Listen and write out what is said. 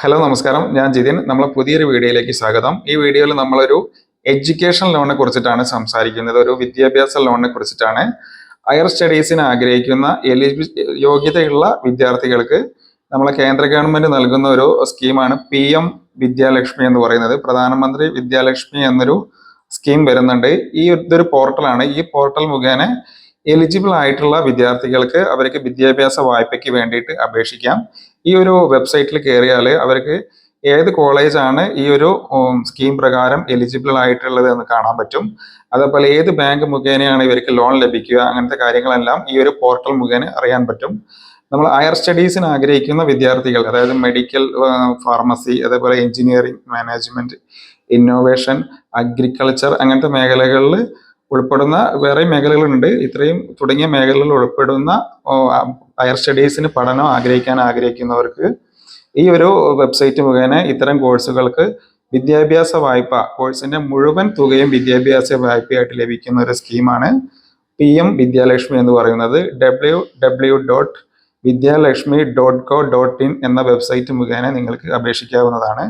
Hello നമസ്കാരം. ഞാൻ ജിതിൻ. നമ്മളെ പുതിയൊരു വീഡിയോയിലേക്ക് സ്വാഗതം. ഈ വീഡിയോയിൽ നമ്മളൊരു എഡ്യൂക്കേഷൻ ലോണിനെ കുറിച്ചിട്ടാണ് സംസാരിക്കുന്നത്. ഒരു വിദ്യാഭ്യാസ ലോണിനെ കുറിച്ചിട്ടാണ്. ഹയർ സ്റ്റഡീസിന് ആഗ്രഹിക്കുന്ന എലിജി യോഗ്യതയുള്ള വിദ്യാർത്ഥികൾക്ക് നമ്മളെ കേന്ദ്ര ഗവൺമെന്റ് നൽകുന്ന ഒരു സ്കീമാണ് പി എം വിദ്യാലക്ഷ്മി എന്ന് പറയുന്നത്. പ്രധാനമന്ത്രി വിദ്യാലക്ഷ്മി എന്നൊരു സ്കീം വരുന്നുണ്ട്. ഈ ഇതൊരു പോർട്ടലാണ്. ഈ പോർട്ടൽ മുഖേന എലിജിബിൾ ആയിട്ടുള്ള വിദ്യാർത്ഥികൾക്ക് അവർക്ക് വിദ്യാഭ്യാസ വായ്പയ്ക്ക് വേണ്ടിയിട്ട് അപേക്ഷിക്കാം. ഈ ഒരു വെബ്സൈറ്റിൽ കയറിയാൽ അവർക്ക് ഏത് കോളേജാണ് ഈ ഒരു സ്കീം പ്രകാരം എലിജിബിൾ ആയിട്ടുള്ളത് എന്ന് കാണാൻ പറ്റും. അതേപോലെ ഏത് ബാങ്ക് മുഖേനയാണ് ഇവർക്ക് ലോൺ ലഭിക്കുക അങ്ങനത്തെ കാര്യങ്ങളെല്ലാം ഈ ഒരു പോർട്ടൽ മുഖേന അറിയാൻ പറ്റും. നമ്മൾ ഹയർ സ്റ്റഡീസിന് ആഗ്രഹിക്കുന്ന വിദ്യാർത്ഥികൾ അതായത് മെഡിക്കൽ ഫാർമസി അതേപോലെ എഞ്ചിനീയറിംഗ് മാനേജ്മെന്റ് ഇന്നോവേഷൻ അഗ്രികൾച്ചർ അങ്ങനത്തെ മേഖലകളിൽ ഉൾപ്പെടുന്ന വേറെ മേഖലകളുണ്ട്. ഇത്രയും തുടങ്ങിയ മേഖലകളിൽ ഉൾപ്പെടുന്ന ഹയർ സ്റ്റഡീസിന് പഠനം ആഗ്രഹിക്കാൻ ആഗ്രഹിക്കുന്നവർക്ക് ഈ ഒരു വെബ്സൈറ്റ് മുഖേന ഇത്തരം കോഴ്സുകൾക്ക് വിദ്യാഭ്യാസ വായ്പ കോഴ്സിന്റെ മുഴുവൻ തുകയും വിദ്യാഭ്യാസ വായ്പയായിട്ട് ലഭിക്കുന്ന ഒരു സ്കീമാണ് പി എം വിദ്യാലക്ഷ്മി എന്ന് പറയുന്നത്. W W dot Vidyalakshmi dot co dot in എന്ന വെബ്സൈറ്റ് മുഖേന നിങ്ങൾക്ക് അപേക്ഷിക്കാവുന്നതാണ്.